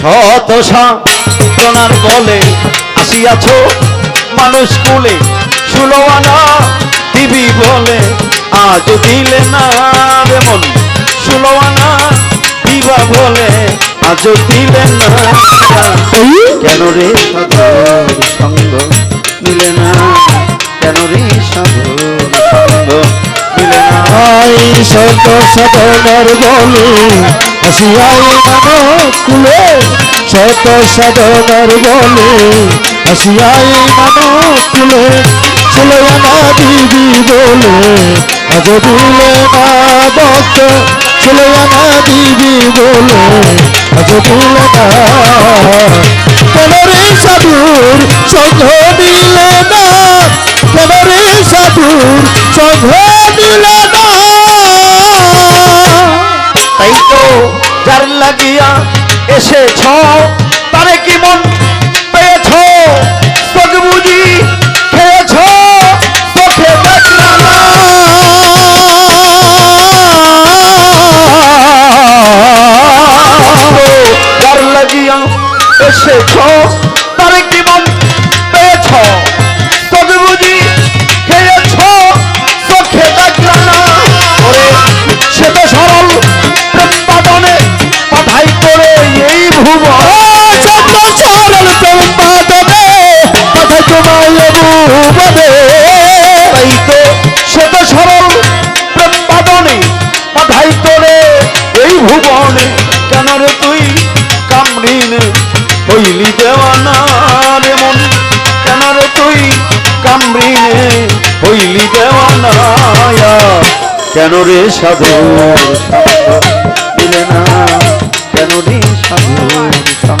শত সাধনার বলে আসিয়াছ মানুষ কুলে। ষোলো আনা দিবি বলে আজ দিলে না রে মন। ষোলো আনা দিবা বলে আজ দিলে না কেন রে সঙ্গ মিলে না? কেন রে সাধুর সঙ্গ মিলে না? শত সাধনার বলে মানব কুলে শত সাধনার বলে হাসিয়াই মানব কুলে ছিল না দিবি বলে আজ দিলে না বক্ত ছিল না দিবি বলে আজ দিলে সাধুর সঙ্গ দিলে না কেন সাধুর সঙ্গ দিলে তাই তো যার লাগিয়া এসেছ তারে কি মন পেয়েছ? চোখ বুঝি খেয়েছ? হইলি দেওয়ানা রে মন কেন রে তুই কামড়িনে হইলি দেওয়ানা কেন রে সাধু? দিলে না কেন রে সাধু?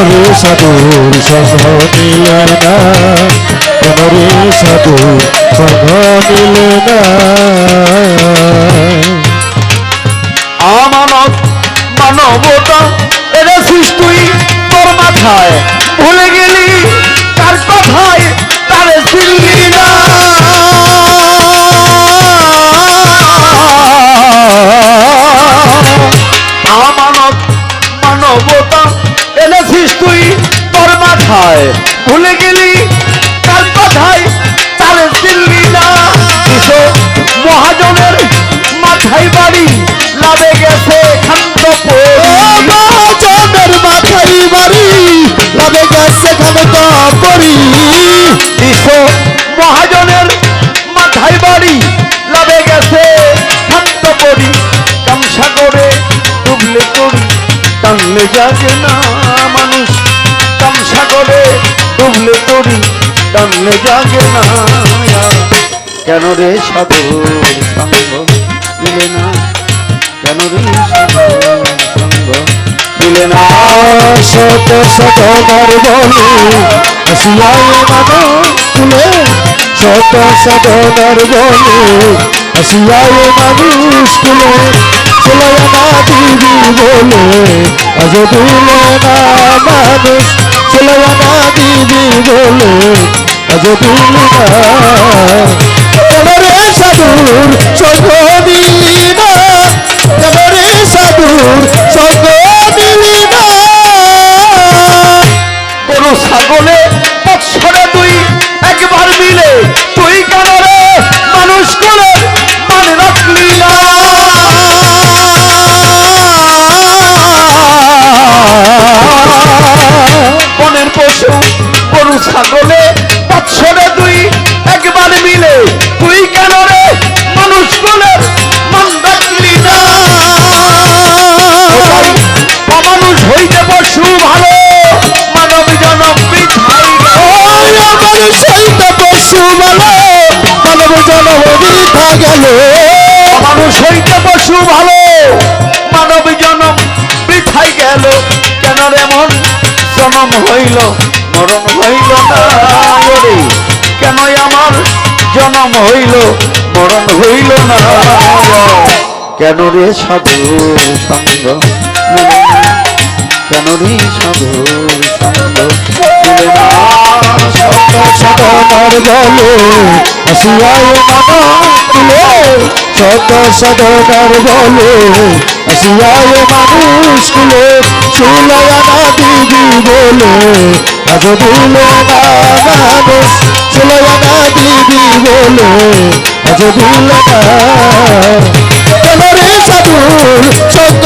রে সাধুর সঙ্গ মিলে না কেন সাধুর সঙ্গ মিলে না মানবতা এটা সৃষ্টি তোর মাথায়। ভুলে গেলি মাথায় ভুলে গেলি তার কথায় তারে চিনলি না। মহাজনের মাথায় বাড়ি লাভে গেছে খান্ত মহাজনের মাথায় বাড়ি তবে গেছে খাবে করি কিশো মহাজনের মাথায় বাড়ি লাভে গেছে খান্ত পরি কামসা করে ডুবলে করি টানলে জাগে না। করি টানলে জাগে না কেন রে সাধুর সঙ্গ দিলে না? কেন রে সাধুর শত শত বলে মানুষ ছেলে না দিবি বলে আজ দিলে না মানুষ ছেলে না দিবি বলে আজ না ভালো মানব জনম বৃথা গেল। মানুষ হইতে পশু ভালো মানব জনম বৃথাই গেল। কেন রে মন? জনম হইল, মরণ হইল না কেন আমার জনম হইল, মরণ হইল না কেন রে সাধু সঙ্গ? কেন রে সাধু সঙ্গ? সদনার বলে আসিয়ায় তুলে শত সদনার বলে আসিয়ায় মানুষ কুলে সুলয়ানা দিদি বলে, আজ না মানুষ সুলয়ানা দিদি বলে, আজ না কেন রে সাধুর সঙ্গ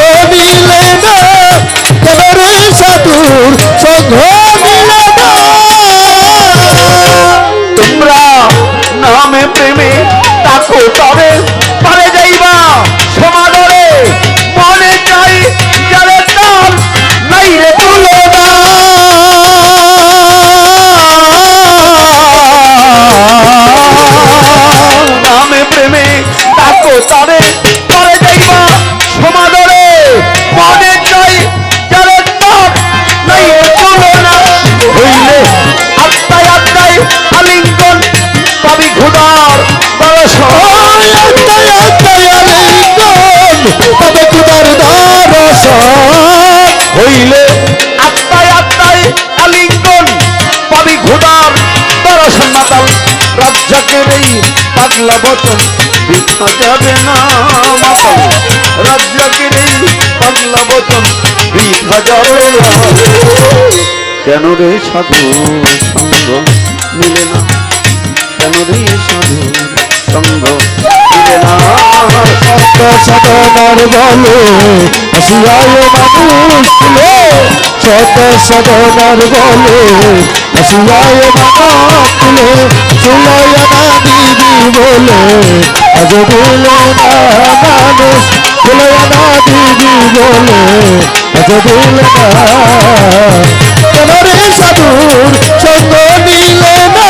বচন বৃথা যাবে না মাতাল রাজ্জাকের এই পাগলা বচন বৃথা যাবে কেন রে সাধু সঙ্গ মিলে না? কেন রে সাধু সঙ্গ মিলে না? সদনার বলে আসিয়ায় মানুষ কত সদনার বলে আসিয়ায় বাপলে সুলয়া না দিদি বলে আজ ভুলো না মানুষ সুলয়া না দিদি বলে সঙ্গ নিলে না